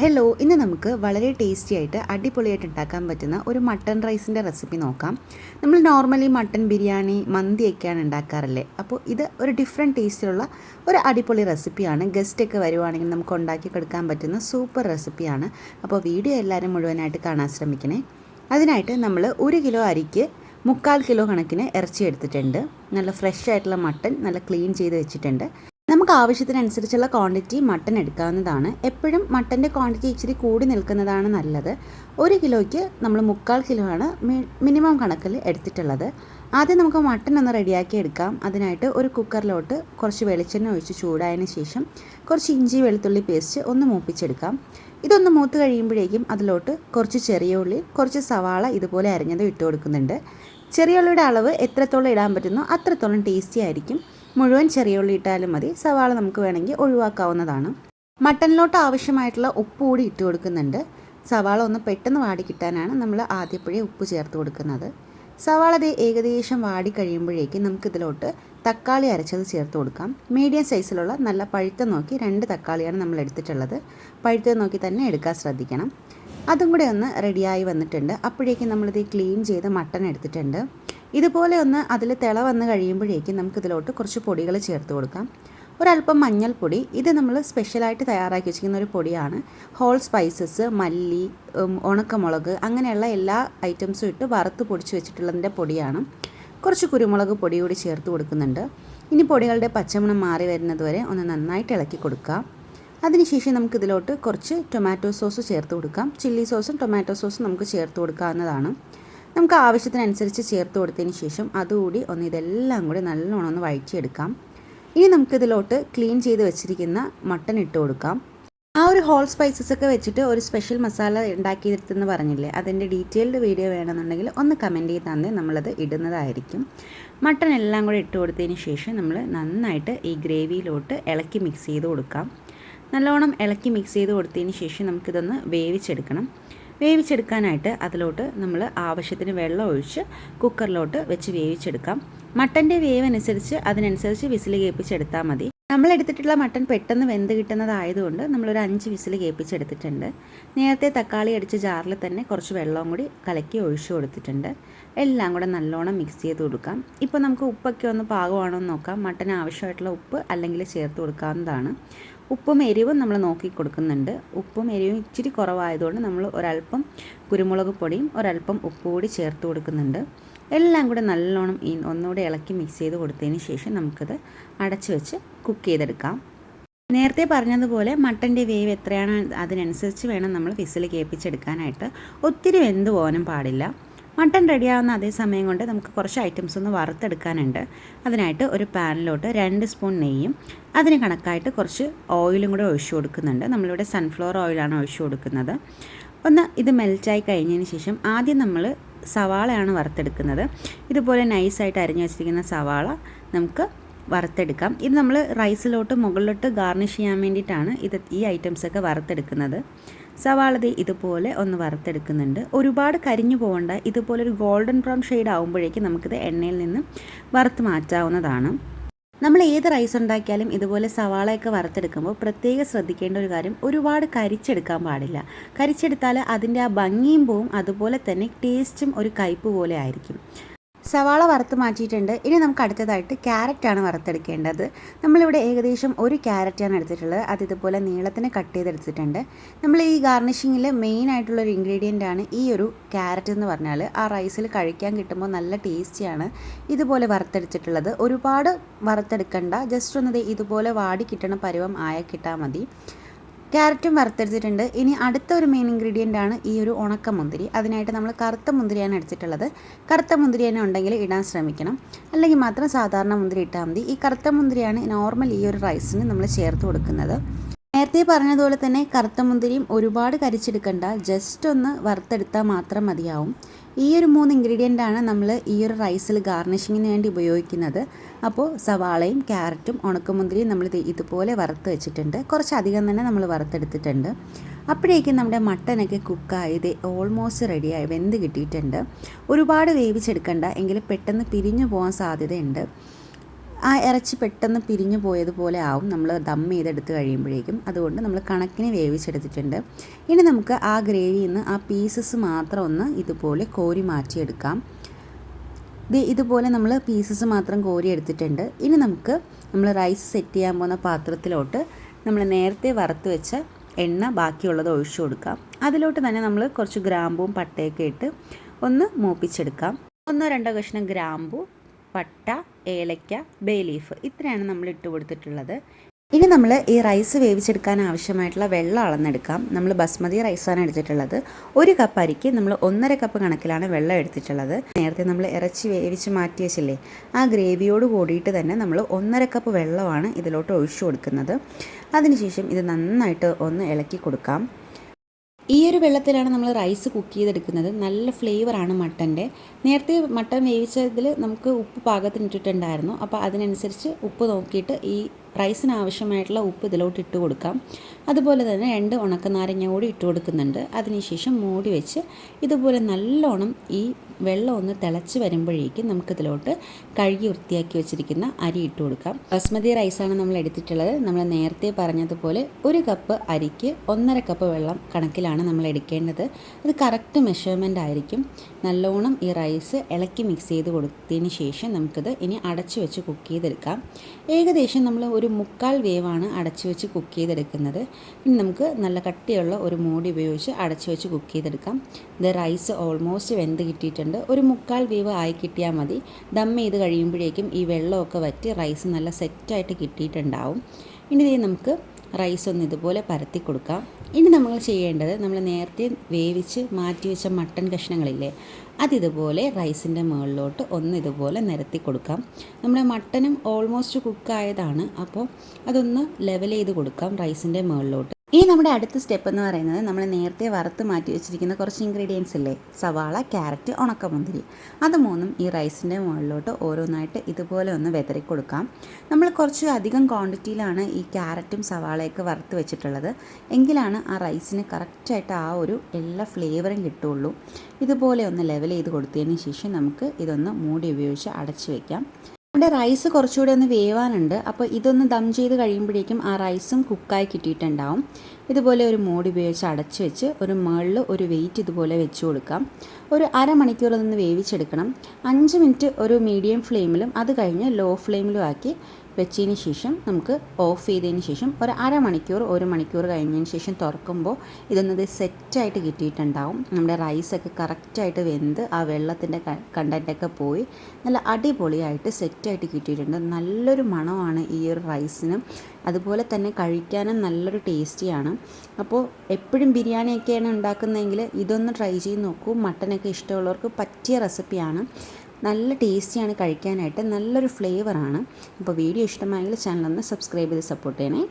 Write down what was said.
Hello ഇന്ന് നമുക്ക് വളരെ ടേസ്റ്റി ആയിട്ട് അടിപൊളിയായിട്ട് ഉണ്ടാക്കാൻ പറ്റുന്ന ഒരു മട്ടൺ റൈസിന്റെ റെസിപ്പി നോക്കാം. നമ്മൾ നോർമലി മട്ടൺ ബിരിയാണി മന്തിയൊക്കെയാണ് ഉണ്ടാക്കാറല്ലേ? അപ്പോൾ ഇത് ഒരു ഡിഫറെന്റ് ടേസ്റ്റിലുള്ള ഒരു അടിപൊളി റെസിപ്പിയാണ് ഗസ്റ്റൊക്കെ വരുവാണെങ്കിൽ നമുക്ക് ഉണ്ടാക്കി കൊടുക്കാൻ പറ്റുന്ന സൂപ്പർ റെസിപ്പിയാണ് അപ്പോൾ വീഡിയോ എല്ലാവരും മുഴുവനായിട്ട് കാണാൻ ശ്രമിക്കണേ. അതിനായിട്ട് നമ്മൾ ഒരു കിലോ അരിക്ക് മുക്കാൽ കിലോ കണക്കിന് ഇറച്ചി എടുത്തിട്ടുണ്ട്. നല്ല ഫ്രഷ് ആയിട്ടുള്ള മട്ടൺ നല്ല ക്ലീൻ ചെയ്ത് വെച്ചിട്ടുണ്ട്. നമുക്ക് ആവശ്യത്തിനനുസരിച്ചുള്ള ക്വാണ്ടിറ്റി മട്ടൺ എടുക്കാവുന്നതാണ്. എപ്പോഴും മട്ടന്റെ ക്വാണ്ടിറ്റി ഇച്ചിരി കൂടി നിൽക്കുന്നതാണ് നല്ലത്. ഒരു കിലോയ്ക്ക് നമ്മൾ മുക്കാൽ കിലോ ആണ് മിനിമം കണക്കിൽ എടുത്തിട്ടുള്ളത്. ആദ്യം നമുക്ക് മട്ടൺ ഒന്ന് റെഡിയാക്കി എടുക്കാം. അതിനായിട്ട് ഒരു കുക്കറിലോട്ട് കുറച്ച് വെളിച്ചെണ്ണ ഒഴിച്ച് ചൂടായതിന് ശേഷം കുറച്ച് ഇഞ്ചി വെളുത്തുള്ളി പേസ്റ്റ് ഒന്ന് മൂപ്പിച്ചെടുക്കാം. ഇതൊന്ന് മൂത്ത് കഴിയുമ്പോഴേക്കും അതിലോട്ട് കുറച്ച് ചെറിയ ഉള്ളി കുറച്ച് സവാള ഇതുപോലെ അരിഞ്ഞത് ഇട്ട് കൊടുക്കുന്നുണ്ട് ചെറിയ ഉള്ളിയുടെ അളവ് എത്രത്തോളം ഇടാൻ പറ്റുന്നോ അത്രത്തോളം ടേസ്റ്റി ആയിരിക്കും. മുഴുവൻ ചെറിയ ഉള്ളി ഇട്ടാലും മതി. സവാള നമുക്ക് വേണമെങ്കിൽ ഒഴിവാക്കാവുന്നതാണ്. മട്ടനിലോട്ട് ആവശ്യമായിട്ടുള്ള ഉപ്പ് കൂടി ഇട്ട് കൊടുക്കുന്നുണ്ട്. സവാള ഒന്ന് പെട്ടെന്ന് വാടി കിട്ടാനാണ് നമ്മൾ ആദ്യപ്പോഴേ ഉപ്പ് ചേർത്ത് കൊടുക്കുന്നത്. സവാള ദേ ഏകദേശം വാടി കഴിയുമ്പോഴേക്കും നമുക്കിതിലോട്ട് തക്കാളി അരച്ചത് ചേർത്ത് കൊടുക്കാം. മീഡിയം സൈസിലുള്ള നല്ല പഴുത്ത നോക്കി രണ്ട് തക്കാളിയാണ് നമ്മൾ എടുത്തിട്ടുള്ളത്. പഴുത്തത് നോക്കി തന്നെ എടുക്കാൻ ശ്രദ്ധിക്കണം. അതും കൂടെ ഒന്ന് റെഡിയായി വന്നിട്ടുണ്ട്. അപ്പോഴേക്കും നമ്മളിത് ക്ലീൻ ചെയ്ത് മട്ടൺ എടുത്തിട്ടുണ്ട്. ഇതുപോലെ ഒന്ന് അതിൽ തിള വന്ന് കഴിയുമ്പോഴേക്കും നമുക്കിതിലോട്ട് കുറച്ച് പൊടികൾ ചേർത്ത് കൊടുക്കാം. ഒരല്പം മഞ്ഞൾപ്പൊടി. ഇത് നമ്മൾ സ്പെഷ്യലായിട്ട് തയ്യാറാക്കി വെച്ചിരിക്കുന്ന ഒരു പൊടിയാണ്. ഹോൾ സ്പൈസസ് മല്ലി ഉണക്കമുളക് അങ്ങനെയുള്ള എല്ലാ ഐറ്റംസും ഇട്ട് വറുത്ത് പൊടിച്ച് വെച്ചിട്ടുള്ളതിന്റെ പൊടിയാണ്. കുറച്ച് കുരുമുളക് പൊടി കൂടി ചേർത്ത് കൊടുക്കുന്നുണ്ട്. ഇനി പൊടികളുടെ പച്ചമണം മാറി വരുന്നത് വരെ ഒന്ന് നന്നായിട്ട് ഇളക്കി കൊടുക്കാം അതിനുശേഷം നമുക്ക് ഇതിലോട്ട് കുറച്ച് ടൊമാറ്റോ സോസ് ചേർത്ത് കൊടുക്കാം. ചില്ലി സോസും ടൊമാറ്റോ സോസും നമുക്ക് ചേർത്ത് കൊടുക്കാവുന്നതാണ്. നമുക്ക് ആവശ്യത്തിനനുസരിച്ച് ചേർത്ത് കൊടുത്തതിന് ശേഷം അതുകൂടി ഒന്ന് ഇതെല്ലാം കൂടി നല്ലോണം ഒന്ന് വഴറ്റിയെടുക്കാം. ഇനി നമുക്കിതിലോട്ട് ക്ലീൻ ചെയ്ത് വെച്ചിരിക്കുന്ന മട്ടൺ ഇട്ട് കൊടുക്കാം. ആ ഒരു ഹോൾ സ്പൈസസ് ഒക്കെ വെച്ചിട്ട് ഒരു സ്പെഷ്യൽ മസാല ഉണ്ടാക്കിയെടുത്തെന്ന് പറഞ്ഞില്ലേ? അതിന്റെ ഡീറ്റെയിൽഡ് വീഡിയോ വേണമെന്നുണ്ടെങ്കിൽ ഒന്ന് കമന്റ് ചെയ്ത് തന്നെ നമ്മളത് ഇടുന്നതായിരിക്കും. മട്ടൺ എല്ലാം കൂടി ഇട്ട് കൊടുത്തതിന് ശേഷം നമ്മൾ നന്നായിട്ട് ഈ ഗ്രേവിയിലോട്ട് ഇളക്കി മിക്സ് ചെയ്ത് കൊടുക്കാം. നല്ലോണം ഇളക്കി മിക്സ് ചെയ്ത് കൊടുത്തതിന് ശേഷം നമുക്കിതൊന്ന് വേവിച്ചെടുക്കണം. വേവിച്ചെടുക്കാനായിട്ട് അതിലോട്ട് നമ്മൾ ആവശ്യത്തിന് വെള്ളം ഒഴിച്ച് കുക്കറിലോട്ട് വെച്ച് വേവിച്ചെടുക്കാം. മട്ടന്റെ വേവ് അനുസരിച്ച് അതിനനുസരിച്ച് വിസിൽ കേൾപ്പിച്ചെടുത്താൽ മതി. നമ്മൾ എടുത്തിട്ടുള്ള മട്ടൺ പെട്ടെന്ന് വെന്ത് കിട്ടുന്നതായതുകൊണ്ട് നമ്മളൊരു അഞ്ച് വിസിൽ കേൾപ്പിച്ചെടുത്തിട്ടുണ്ട്. നേരത്തെ തക്കാളി അടിച്ച ജാറിൽ തന്നെ കുറച്ച് വെള്ളവും കൂടി കലക്കി ഒഴിച്ചു കൊടുത്തിട്ടുണ്ട്. എല്ലാം കൂടെ നല്ലോണം മിക്സ് ചെയ്ത് കൊടുക്കാം. ഇപ്പോൾ നമുക്ക് ഉപ്പൊക്കെ ഒന്ന് പാകമാണോ എന്ന് നോക്കാം. മട്ടൻ ആവശ്യമായിട്ടുള്ള ഉപ്പ് അല്ലെങ്കിൽ ചേർത്ത് കൊടുക്കാവുന്നതാണ്. ഉപ്പും എരിവും നമ്മൾ നോക്കി കൊടുക്കുന്നുണ്ട്. ഉപ്പും എരിവും ഇച്ചിരി കുറവായതുകൊണ്ട് നമ്മൾ ഒരല്പം കുരുമുളക് പൊടിയും ഒരല്പം ഉപ്പ് കൂടി ചേർത്ത് കൊടുക്കുന്നുണ്ട്. എല്ലാം കൂടെ നല്ലോണം ഈ ഒന്നുകൂടെ ഇളക്കി മിക്സ് ചെയ്ത് കൊടുത്തതിന് ശേഷം നമുക്കത് അടച്ച് വെച്ച് കുക്ക് ചെയ്തെടുക്കാം. നേരത്തെ പറഞ്ഞതുപോലെ മട്ടന്റെ വേവ് എത്രയാണ് അതിനനുസരിച്ച് വേണം നമ്മൾ വിസിൽ കേൾപ്പിച്ചെടുക്കാനായിട്ട്. ഒത്തിരി വെന്ത് പോകാനും പാടില്ല. മട്ടൺ റെഡിയാവുന്ന അതേ സമയം കൊണ്ട് നമുക്ക് കുറച്ച് ഐറ്റംസ് ഒന്ന് വറുത്തെടുക്കാനുണ്ട്. അതിനായിട്ട് ഒരു പാനിലോട്ട് രണ്ട് സ്പൂൺ നെയ്യും. അതിന് കണക്കായിട്ട് കുറച്ച് ഓയിലും കൂടെ ഒഴിച്ചു കൊടുക്കുന്നുണ്ട്. നമ്മളിവിടെ സൺഫ്ലവർ ഓയിലാണ് ഒഴിച്ചു കൊടുക്കുന്നത്. ഒന്ന് ഇത് മെൽറ്റായി കഴിഞ്ഞതിന് ശേഷം ആദ്യം നമ്മൾ സവാളയാണ് വറുത്തെടുക്കുന്നത്. ഇതുപോലെ നൈസായിട്ട് അരിഞ്ഞു വെച്ചിരിക്കുന്ന സവാള നമുക്ക് വറുത്തെടുക്കാം. ഇത് നമ്മൾ റൈസിലോട്ട് മുകളിലോട്ട് ഗാർണിഷ് ചെയ്യാൻ വേണ്ടിയിട്ടാണ് ഇത് ഈ ഐറ്റംസൊക്കെ വറുത്തെടുക്കുന്നത്. സവാളതി ഇതുപോലെ ഒന്ന് വറുത്തെടുക്കുന്നുണ്ട്. ഒരുപാട് കരിഞ്ഞു പോകേണ്ട ഇതുപോലെ ഒരു ഗോൾഡൻ ബ്രൗൺ ഷെയ്ഡ് ആകുമ്പോഴേക്കും നമുക്കിത് എണ്ണയിൽ നിന്ന് വറുത്ത് മാറ്റാവുന്നതാണ്. നമ്മൾ ഏത് റൈസ് ഉണ്ടാക്കിയാലും ഇതുപോലെ സവാളയൊക്കെ വറുത്തെടുക്കുമ്പോൾ പ്രത്യേകം ശ്രദ്ധിക്കേണ്ട ഒരു കാര്യം ഒരുപാട് കരിച്ചെടുക്കാൻ പാടില്ല. കരിച്ചെടുത്താൽ അതിന്റെ ആ ഭംഗിയും പോവും അതുപോലെ തന്നെ ടേസ്റ്റും ഒരു കയ്പ് പോലെ ആയിരിക്കും. സവാള വറുത്ത് മാറ്റിയിട്ടുണ്ട്. ഇനി നമുക്ക് അടുത്തതായിട്ട് ക്യാരറ്റാണ് വറുത്തെടുക്കേണ്ടത്. നമ്മളിവിടെ ഏകദേശം ഒരു ക്യാരറ്റാണ് എടുത്തിട്ടുള്ളത്. അത് ഇതുപോലെ നീളത്തിന് കട്ട് ചെയ്തെടുത്തിട്ടുണ്ട്. നമ്മൾ ഈ ഗാർണിഷിങ്ങിൽ മെയിൻ ആയിട്ടുള്ള ഒരു ഇൻഗ്രീഡിയന്റ് ആണ് ഈ ഒരു ക്യാരറ്റ് എന്ന് പറഞ്ഞാൽ ആ റൈസിൽ കഴിക്കാൻ കിട്ടുമ്പോൾ നല്ല ടേസ്റ്റിയാണ് ഇതുപോലെ വറുത്തെടുത്തിട്ടുള്ളത്. ഒരുപാട് വറുത്തെടുക്കണ്ട. ജസ്റ്റ് ഒന്നത് ഇതുപോലെ വാടി കിട്ടണ പരുവം ആയ കിട്ടാൽ മതി. ക്യാരറ്റും വറുത്തെടുത്തിട്ടുണ്ട്. ഇനി അടുത്ത ഒരു മെയിൻ ഇൻഗ്രീഡിയന്റ് ആണ് ഈ ഒരു ഉണക്ക മുന്തിരി അതിനായിട്ട് നമ്മൾ കറുത്ത മുന്തിരിയാണ് എടുത്തിട്ടുള്ളത്. കറുത്ത മുന്തിരി തന്നെ ഉണ്ടെങ്കിൽ ഇടാൻ ശ്രമിക്കണം. അല്ലെങ്കിൽ മാത്രം സാധാരണ മുന്തിരി ഇട്ടാൽ മതി. ഈ കറുത്ത മുന്തിരിയാണ് നോർമൽ ഈ ഒരു റൈസിന് നമ്മൾ ചേർത്ത് കൊടുക്കുന്നത്. നേരത്തെ പറഞ്ഞതുപോലെ തന്നെ കറുത്ത മുന്തിരിയും ഒരുപാട് കരിച്ചെടുക്കണ്ട. ജസ്റ്റ് ഒന്ന് വറുത്തെടുത്താൽ മാത്രം മതിയാവും. ഈ ഒരു മൂന്ന് ഇൻഗ്രീഡിയന്റ് ആണ് നമ്മൾ ഈ ഒരു റൈസിൽ ഗാർണിഷിങ്ങിന് വേണ്ടി ഉപയോഗിക്കുന്നത്. അപ്പോൾ സവാളയും ക്യാരറ്റും ഉണക്കമുന്തിരിയും നമ്മൾ ഇതുപോലെ വറുത്ത് വെച്ചിട്ടുണ്ട്. കുറച്ചധികം തന്നെ നമ്മൾ വറുത്തെടുത്തിട്ടുണ്ട്. അപ്പോഴേക്കും നമ്മുടെ മട്ടനൊക്കെ കുക്കായത് ഓൾമോസ്റ്റ് റെഡിയായി വെന്ത് കിട്ടിയിട്ടുണ്ട്. ഒരുപാട് വേവിച്ചെടുക്കണ്ട എങ്കിൽ പെട്ടെന്ന് പിരിഞ്ഞു പോകാൻ സാധ്യതയുണ്ട്. ആ ഇറച്ചി പെട്ടെന്ന് പിരിഞ്ഞു പോയതുപോലെ ആവും. നമ്മൾ ദം ചെയ്തെടുത്ത് കഴിയുമ്പോഴേക്കും. അതുകൊണ്ട് നമ്മൾ കണക്കിന് വേവിച്ചെടുത്തിട്ടുണ്ട്. ഇനി നമുക്ക് ആ ഗ്രേവിയിൽ നിന്ന് ആ പീസസ് മാത്രം ഒന്ന് ഇതുപോലെ കോരി മാറ്റിയെടുക്കാം. ഇത് ഇതുപോലെ നമ്മൾ പീസസ് മാത്രം കോരി എടുത്തിട്ടുണ്ട്. ഇനി നമുക്ക് നമ്മൾ റൈസ് സെറ്റ് ചെയ്യാൻ പോകുന്ന പാത്രത്തിലോട്ട് നമ്മൾ നേരത്തെ വറുത്ത് വെച്ച എണ്ണ ബാക്കിയുള്ളത് ഒഴിച്ചു കൊടുക്കാം. അതിലോട്ട് തന്നെ നമ്മൾ കുറച്ച് ഗ്രാമ്പും പട്ടയൊക്കെ ഇട്ട് ഒന്ന് മൂപ്പിച്ചെടുക്കാം. ഒന്നോ രണ്ടോ കഷ്ണം ഗ്രാമ്പു പട്ട ഏലയ്ക്ക ബേ ലീഫ് ഇത്രയാണ് നമ്മൾ ഇട്ട് കൊടുത്തിട്ടുള്ളത്. ഇനി നമ്മൾ ഈ റൈസ് വേവിച്ചെടുക്കാൻ ആവശ്യമായിട്ടുള്ള വെള്ളം അളന്നെടുക്കാം. നമ്മൾ ബസ്മതി റൈസാണ് എടുത്തിട്ടുള്ളത്. ഒരു കപ്പ് അരിക്ക് നമ്മൾ ഒന്നര കപ്പ് കണക്കിലാണ് വെള്ളം എടുത്തിട്ടുള്ളത്. നേരത്തെ നമ്മൾ ഇറച്ചി വേവിച്ച് മാറ്റി വെച്ചില്ലേ ആ ഗ്രേവിയോട് കൂടിയിട്ട് തന്നെ നമ്മൾ ഒന്നര കപ്പ് വെള്ളമാണ് ഇതിലോട്ട് ഒഴിച്ചു കൊടുക്കുന്നത്. അതിനുശേഷം ഇത് നന്നായിട്ട് ഒന്ന് ഇളക്കി കൊടുക്കാം. ഈ ഒരു വെള്ളത്തിലാണ് നമ്മൾ റൈസ് കുക്ക് ചെയ്തെടുക്കുന്നത്. നല്ല ഫ്ലേവറാണ് മട്ടന്റെ. നേരത്തെ മട്ടൻ വേവിച്ചതിൽ നമുക്ക് ഉപ്പ് പാകത്തിന് ഇട്ടിട്ടുണ്ടായിരുന്നു അപ്പോൾ അതിനനുസരിച്ച് ഉപ്പ് നോക്കിയിട്ട് ഈ റൈസിന് ആവശ്യമായിട്ടുള്ള ഉപ്പ് ഇതിലോട്ട് ഇട്ട് കൊടുക്കാം. അതുപോലെ തന്നെ രണ്ട് ഉണക്കനാരങ്ങ കൂടി ഇട്ട് കൊടുക്കുന്നുണ്ട്. അതിനുശേഷം മൂടി വെച്ച് ഇതുപോലെ നല്ലോണം ഈ വെള്ളം ഒന്ന് തിളച്ച് വരുമ്പോഴേക്കും നമുക്കിതിലോട്ട് കഴുകി വൃത്തിയാക്കി വെച്ചിരിക്കുന്ന അരി ഇട്ട് കൊടുക്കാം. ബസ്മതി റൈസാണ് നമ്മൾ എടുത്തിട്ടുള്ളത്. നമ്മൾ നേരത്തെ പറഞ്ഞതുപോലെ ഒരു കപ്പ് അരിക്ക് ഒന്നര കപ്പ് വെള്ളം കണക്കിലാണ് നമ്മൾ എടുക്കേണ്ടത്. അത് കറക്റ്റ് മെഷർമെന്റ് ആയിരിക്കും. നല്ലോണം ഈ റൈസ് ഇളക്കി മിക്സ് ചെയ്ത് കൊടുത്തതിന് ശേഷം നമുക്കിത് ഇനി അടച്ചു വെച്ച് കുക്ക് ചെയ്തെടുക്കാം. ഏകദേശം നമ്മൾ ഒരു മുക്കാൽ വേവാണ് അടച്ചു വെച്ച് കുക്ക് ചെയ്തെടുക്കുന്നത്. ഇനി നമുക്ക് നല്ല കട്ടിയുള്ള ഒരു മൂടി ഉപയോഗിച്ച് അടച്ചു വെച്ച് കുക്ക് ചെയ്തെടുക്കാം. ഇത് റൈസ് ഓൾമോസ്റ്റ് വെന്ത് കിട്ടിയിട്ടുണ്ട്. ഒരു മുക്കാൽ വേവ് ആയി കിട്ടിയാൽ മതി. ദം ചെയ്ത് കഴിയുമ്പോഴേക്കും ഈ വെള്ളമൊക്കെ വറ്റി റൈസ് നല്ല സെറ്റായിട്ട് കിട്ടിയിട്ടുണ്ടാവും. ഇനി നമുക്ക് റൈസ് ഒന്ന് ഇതുപോലെ പരത്തി കൊടുക്കാം. ഇനി നമ്മൾ ചെയ്യേണ്ടത് നമ്മൾ നേരത്തെ വേവിച്ച് മാറ്റി വെച്ച മട്ടൻ കഷ്ണങ്ങളില്ലേ അതിതുപോലെ റൈസിന്റെ മുകളിലോട്ട് ഒന്ന് ഇതുപോലെ നിരത്തി കൊടുക്കാം. നമ്മുടെ മട്ടനും ഓൾമോസ്റ്റ് കുക്കായതാണ് അപ്പോൾ അതൊന്ന് ലെവൽ ചെയ്ത് കൊടുക്കാം റൈസിന്റെ മുകളിലോട്ട്. ഈ നമ്മുടെ അടുത്ത സ്റ്റെപ്പ് എന്ന് പറയുന്നത് നമ്മൾ നേരത്തെ വറുത്ത് മാറ്റി വെച്ചിരിക്കുന്ന കുറച്ച് ഇൻഗ്രീഡിയൻസ് ഇല്ലേ? സവാള ക്യാരറ്റ് ഉണക്കമുന്തിരി. അത് മൂന്നും ഈ റൈസിന്റെ മുകളിലോട്ട് ഓരോന്നായിട്ട് ഇതുപോലെ ഒന്ന് വെതറി കൊടുക്കാം. നമ്മൾ കുറച്ച് അധികം ക്വാണ്ടിറ്റിയിലാണ് ഈ ക്യാരറ്റും സവാളയൊക്കെ വറുത്ത് വെച്ചിട്ടുള്ളത്. എങ്കിലാണ് ആ റൈസിന് കറക്റ്റായിട്ട് ആ ഒരു എല്ലാ ഫ്ലേവറും കിട്ടുള്ളൂ. ഇതുപോലെ ഒന്ന് ലെവൽ ചെയ്ത് കൊടുത്തതിന് ശേഷം നമുക്ക് ഇതൊന്ന് മൂടി ഉപയോഗിച്ച് അടച്ചു വയ്ക്കാം നമ്മുടെ റൈസ് കുറച്ചുകൂടി ഒന്ന് വേവാനുണ്ട്. അപ്പോൾ ഇതൊന്ന് ദം ചെയ്ത് കഴിയുമ്പോഴേക്കും ആ റൈസും കുക്കായി കിട്ടിയിട്ടുണ്ടാവും. ഇതുപോലെ ഒരു മോഡ് ഉപയോഗിച്ച് അടച്ച് വെച്ച് ഒരു മുകളിൽ ഒരു വെയിറ്റ് ഇതുപോലെ വെച്ച് കൊടുക്കാം. ഒരു അരമണിക്കൂർ നിന്ന് വേവിച്ചെടുക്കണം. അഞ്ച് മിനിറ്റ് ഒരു മീഡിയം ഫ്ലെയിമിലും അത് കഴിഞ്ഞ് ലോ ഫ്ലെയിമിലും ആക്കി വെച്ചതിന് ശേഷം നമുക്ക് ഓഫ് ചെയ്തതിന് ശേഷം ഒരു അരമണിക്കൂർ ഒരു മണിക്കൂർ കഴിഞ്ഞതിന് ശേഷം തുറക്കുമ്പോൾ ഇതൊന്നത് സെറ്റായിട്ട് കിട്ടിയിട്ടുണ്ടാവും. നമ്മുടെ റൈസൊക്കെ കറക്റ്റായിട്ട് വെന്ത് ആ വെള്ളത്തിന്റെ കണ്ടന്റൊക്കെ പോയി നല്ല അടിപൊളിയായിട്ട് സെറ്റായിട്ട് കിട്ടിയിട്ടുണ്ട്. നല്ലൊരു മണമാണ് ഈ ഒരു റൈസിനും അതുപോലെ തന്നെ കഴിക്കാനും നല്ലൊരു ടേസ്റ്റിയാണ് അപ്പോൾ എപ്പോഴും ബിരിയാണിയൊക്കെയാണ് ഉണ്ടാക്കുന്നതെങ്കിൽ ഇതൊന്ന് ട്രൈ ചെയ്ത് നോക്കൂ. മട്ടനൊക്കെ ഇഷ്ടമുള്ളവർക്ക് പറ്റിയ റെസിപ്പിയാണ് നല്ല ടേസ്റ്റിയാണ് കഴിക്കാനായിട്ട് നല്ലൊരു ഫ്ലേവറാണ്. അപ്പോൾ വീഡിയോ ഇഷ്ടമായെങ്കിൽ ചാനൽ ഒന്ന് സബ്സ്ക്രൈബ് ചെയ്ത് സപ്പോർട്ട് ചെയ്യണേ.